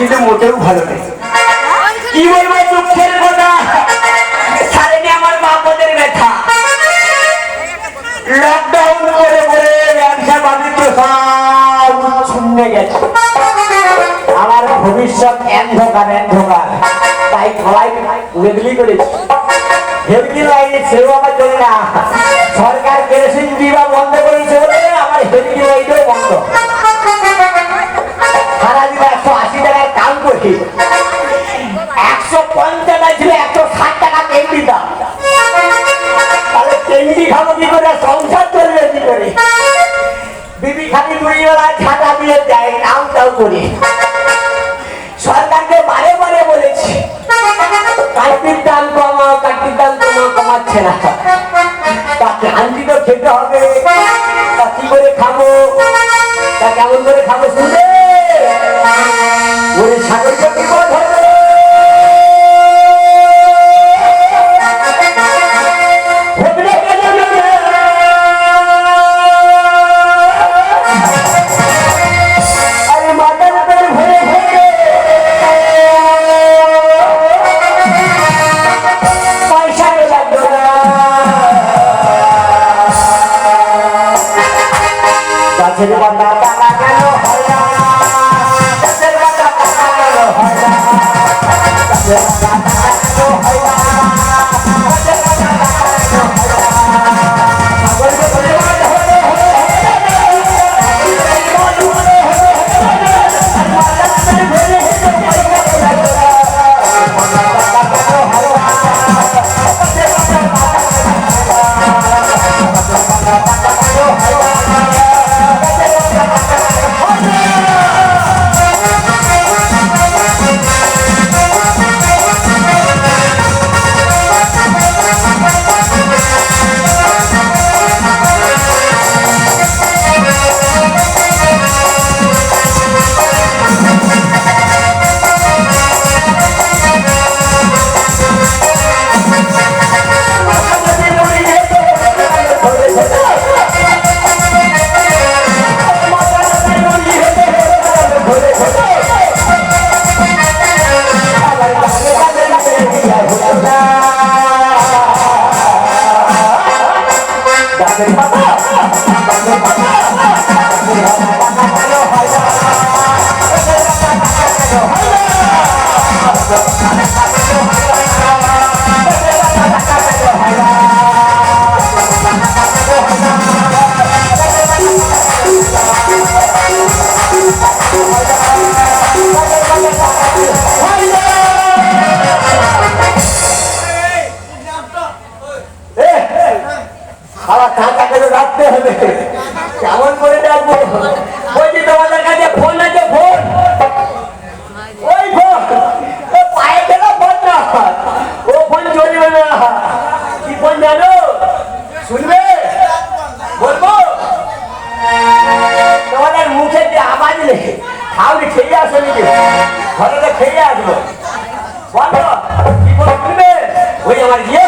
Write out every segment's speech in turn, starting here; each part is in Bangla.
ছিল মোটেও ভালো নেই কি বলব, দুঃখের কথা? সারেনি আমার মা বোনের ব্যথা। লকডাউন করে করে ব্যবসা বাণিজ্য সব শূন্য গেছে। আমার ভবিষ্যৎ অন্ধকার অন্ধকার। তাই খলাই বদলি করেছি। হেলদি লাইনে সেও আমার জন্য না। সরকার কেরোসিন দিবা বন্ধ করেছে বলে আমার হেলদি লাইনও বন্ধ। দেয় নাও তাও করি Yeah. ಕೈಯಾ ಸಮಿತಿ ಹೊರದ ওই আমার ಒಯ್ಯ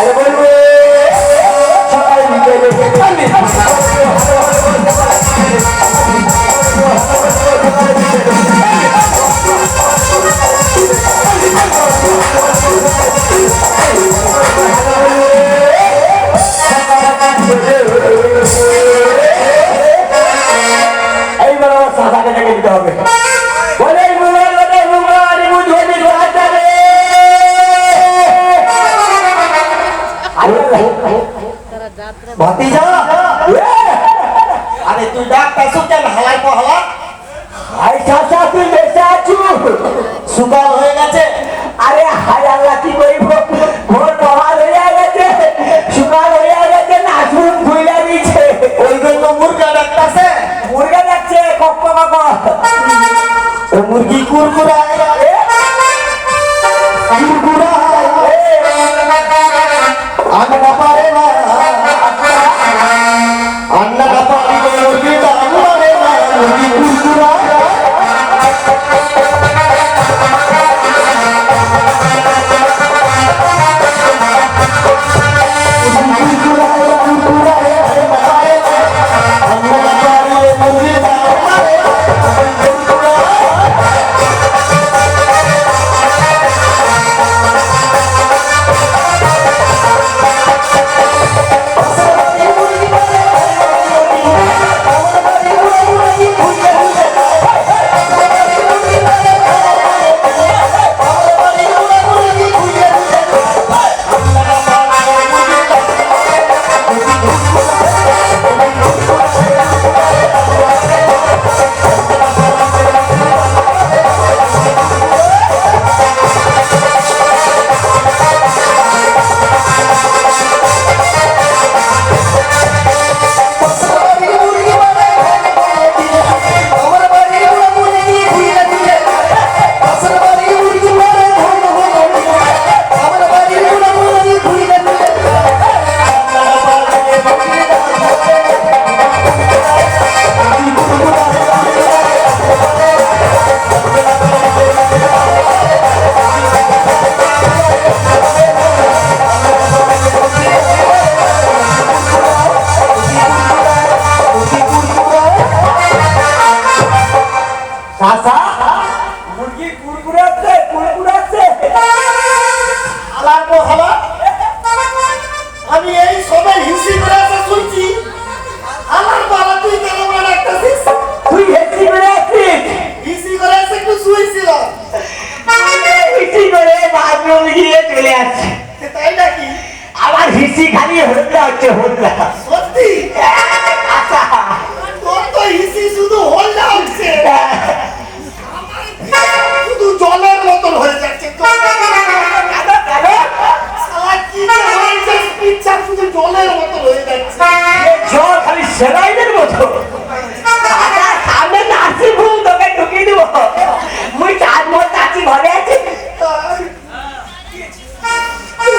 আর বলবে সকাল বিকেলে। Ah!